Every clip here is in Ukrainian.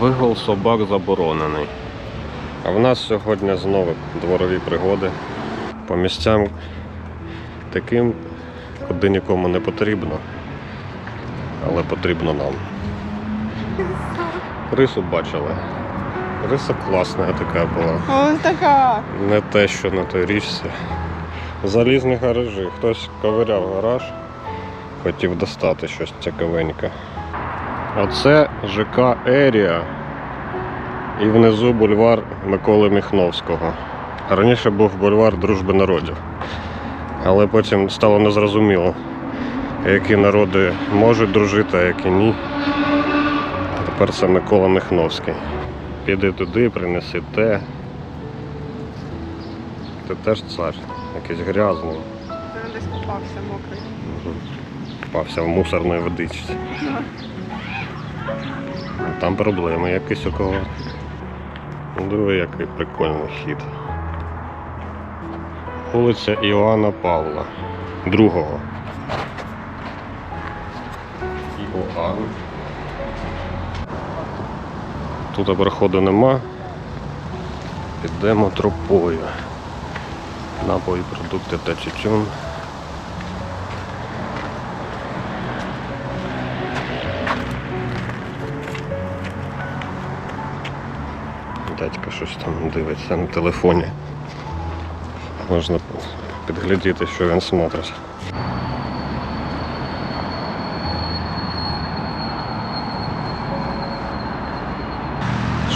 Вигул собак заборонений. А в нас сьогодні знову дворові пригоди по місцям таким, куди нікому не потрібно, але потрібно нам. Рису бачили. Риса класна така була. Ось така. Не те, що на той річці. Залізні гаражі. Хтось ковиряв гараж, хотів достати щось цікавеньке. А це ЖК Ерія. І внизу бульвар Миколи Міхновського. Раніше був бульвар Дружби народів. Але потім стало незрозуміло, які народи можуть дружити, а які ні. Тепер це Микола Міхновський. Піди туди, принеси те. Ти теж цар, якийсь грязний. Він десь купався мокрий. Впався в мусорної водичці. Там проблеми якісь у кого. Диви, який прикольний хід. Вулиця Іоанна Павла. Другого. Іоанн. Тут переходу нема. Підемо тропою. Напої, продукти та тютюн. Дядька щось там дивиться на телефоні. Можна підглядіти, що він смотрить.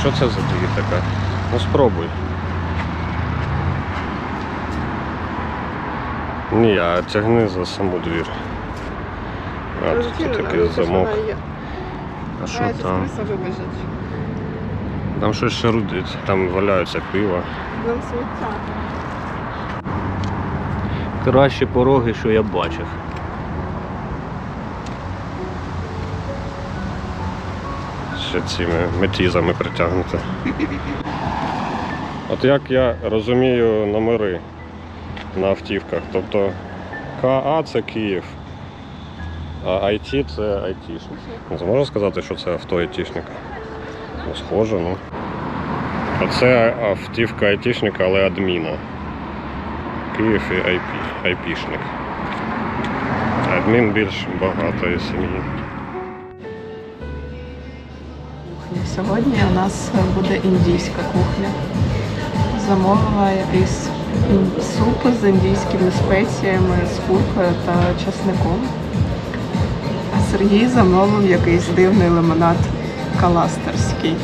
Що це за дві така? Ну спробуй. Ні, а тягни за саму двір. А тут такий замок. А що там? Там щось шарудить, там валяються пиво. Кращі пороги, що я бачив. Ще цими метізами притягнуто. От як я розумію номери на автівках. Тобто КА це Київ, а IT це айтішник. Не можна сказати, що це авто айтішника? Ну, схоже, ну. А це автівка айтішника, але адміна. Київ і айпішник. Адмін більш багатої сім'ї. Сьогодні у нас буде індійська кухня. Замовила якийсь суп з індійськими спеціями, з куркою та часником. А Сергій замовив якийсь дивний лимонад каластерський.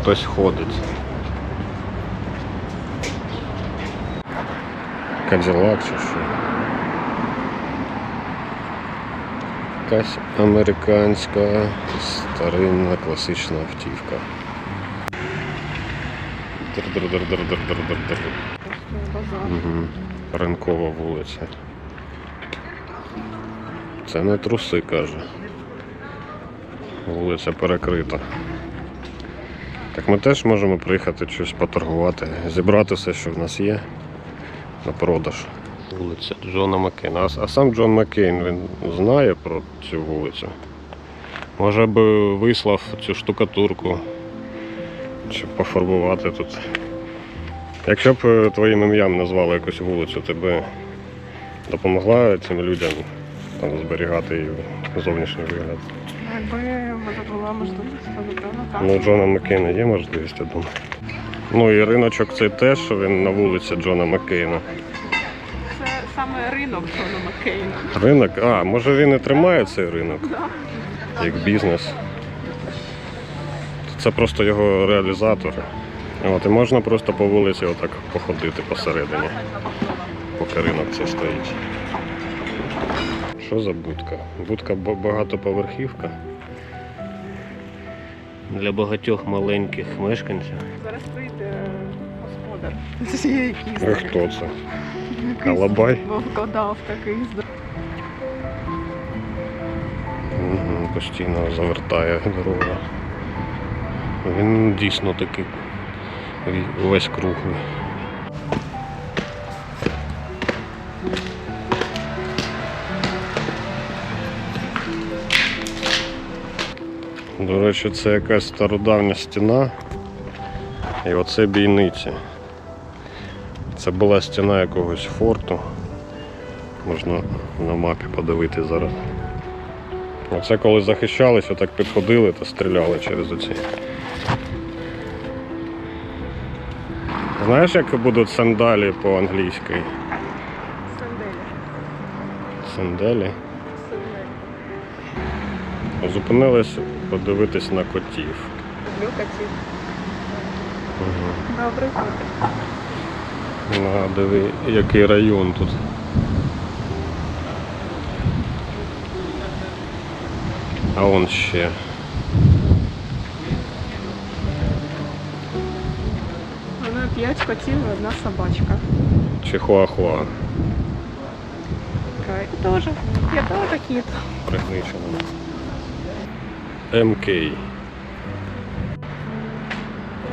Хтось ходить. Каділак чи що. Якась американська старинна класична автівка. Ринкова вулиця. Це не труси, каже. Вулиця перекрита. Так ми теж можемо приїхати щось поторгувати, зібрати все, що в нас є на продаж. Вулиця Джона Маккейна. А, сам Джон Маккейн він знає про цю вулицю. Може би вислав цю штукатурку чи пофарбувати тут. Якщо б е, твоїм ім'ям назвали якусь вулицю, ти би допомогла цим людям там, зберігати її зовнішній вигляд. Якби була можливість, то напевно так. Ну, Джона Маккейна є можливість, я думаю. Ну і риночок цей теж, що він на вулиці Джона Маккейна. Це саме ринок Джона Маккейна. Ринок, а, може він і тримає цей ринок як бізнес. Це просто його реалізатори. От, і можна просто по вулиці отак походити посередині, поки ринок цей стоїть. Що за будка? Будка ба- багатоповерхівка. Для багатьох маленьких мешканців. Зараз прийде господар з цієї А кістки. хто це? Калабай? Вовкодав такий. Постійно завертає дорога. Він дійсно такий весь круглий. До речі, це якась стародавня стіна. І оце бійниці. Це була стіна якогось форту. Можна на мапі подивити зараз. Оце коли захищалися, так підходили та стріляли через оці. Знаєш, як будуть сандалі по-англійськи? Санделі. Сандалі. Зупинились подивитись на котів. Люблю котів. Угу. Добрий котик. Диви, який район тут. А он ще. Вона п'ять котів і одна собачка. Чихуахуа. Така, Я теж кіт. Пригничено. МК.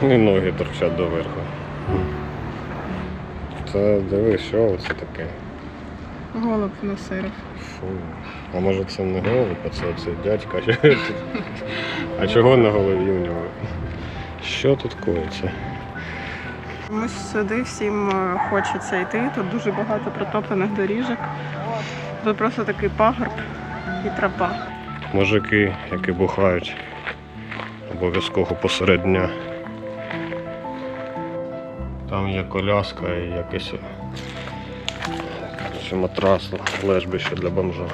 І ноги торчать доверху. Це диви, що це таке? Голуб носиров. Фу. А може це не голуб, а це оцей дядька. А чого на голові у нього? Що тут коїться? Ми сюди всім е, хочеться йти. Тут дуже багато протоплених доріжок. Тут просто такий пагорб і тропа. Мужики, які бухають обов'язково посеред дня. Там є коляска і якесь коротше, матрас, лежбище для бомжа.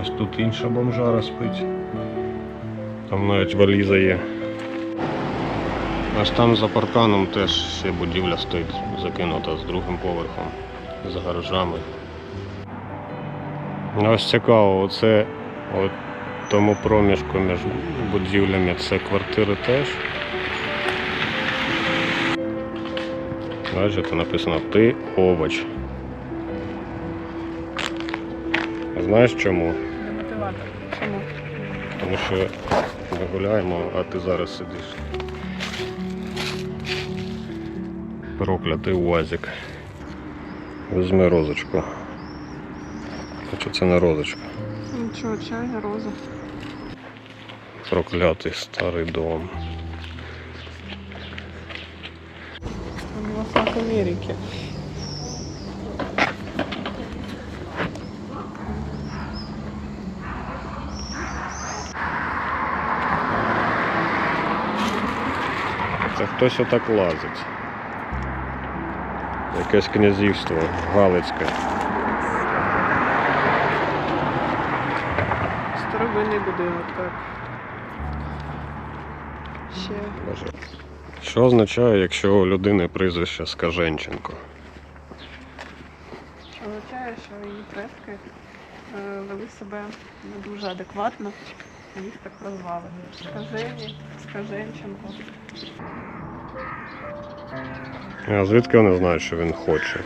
Ось тут інша бомжара спить. Там навіть валіза є. Аж там за парканом теж ще будівля стоїть закинута з другим поверхом, за гаражами. Ну, Ось цікаво, оце от тому проміжку між будівлями це квартири теж. Бачите, написано ти овоч. Знаєш чому? Чому? Тому що ми гуляємо, а ти зараз сидиш. Проклятий УАЗик. Візьми розочку. Хоча це не розочка. Нічого, чай, роза. Проклятий старий дом. Волосак Америки. Це хтось отак лазить. Якесь князівство Галицьке. Старовинний будинок, так. Ще Боже. Що означає, якщо у людини прізвище Скаженченко? означає, що її предки е, вели себе не дуже адекватно. Їх так прозвали. Скажені, Скаженченко. А звідки вони знають, що він хоче?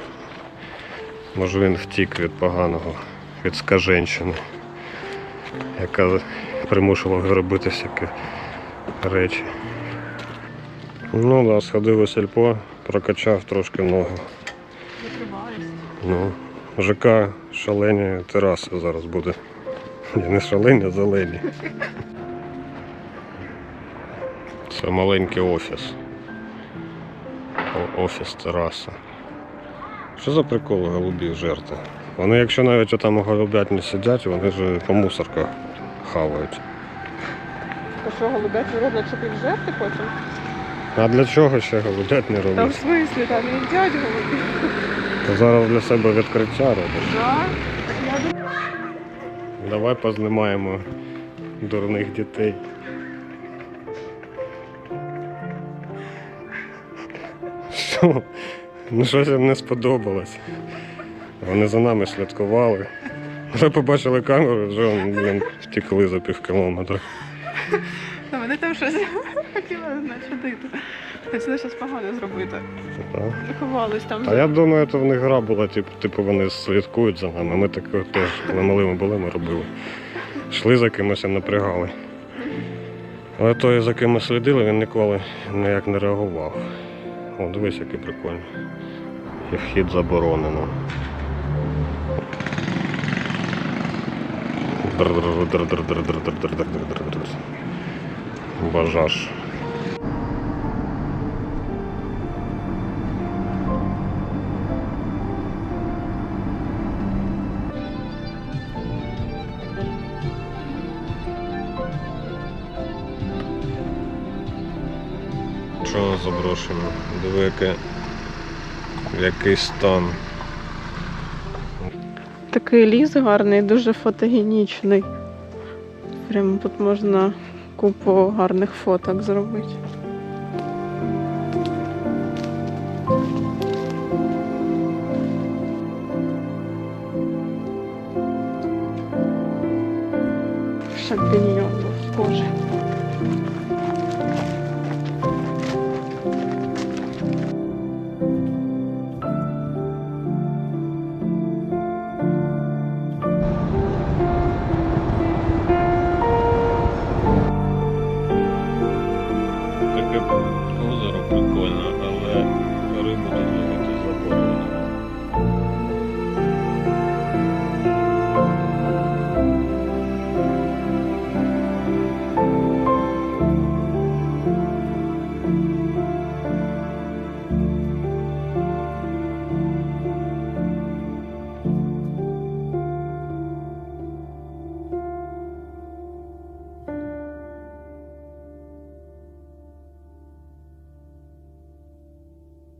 Може він втік від поганого, від скаженщини, яка примушувала робити всякі речі. Ну да, сходив у сільпо, прокачав трошки ногу. Ну, ЖК шалені тераси зараз буде. Не шалені, а зелені. Це маленький офіс. Офіс тераса. Що за прикол голубів жерти? Вони, якщо навіть там у голубятні сидять, вони ж по мусорках хавають. То що, голубят не роблять, щоб їх жерти потім? А для чого ще голубят не Та в роблять? смислі, там не їдять голубів. Та зараз для себе відкриття робиш. Так я думаю. Давай познімаємо дурних дітей. Що? Ну щось їм не сподобалось. Вони за нами слідкували. Вже побачили камеру, вже блін, втекли за пів кілометра. Вони там щось хотіли начудити. Хотіли щось погане зробити. Так. Заховались там. А я думаю, це в них гра була, типу, типу вони слідкують за нами. Ми таке теж, коли малими були, ми робили. Йшли за кимось і напрягали. Але той, за ким ми слідили, він ніколи ніяк не реагував. О, дивись, який прикольний. І вхід заборонено. Бажаш. Що заброшено? Диви, який стан. Такий ліс гарний, дуже фотогенічний. Прямо тут можна купу гарних фоток зробити. Шатині.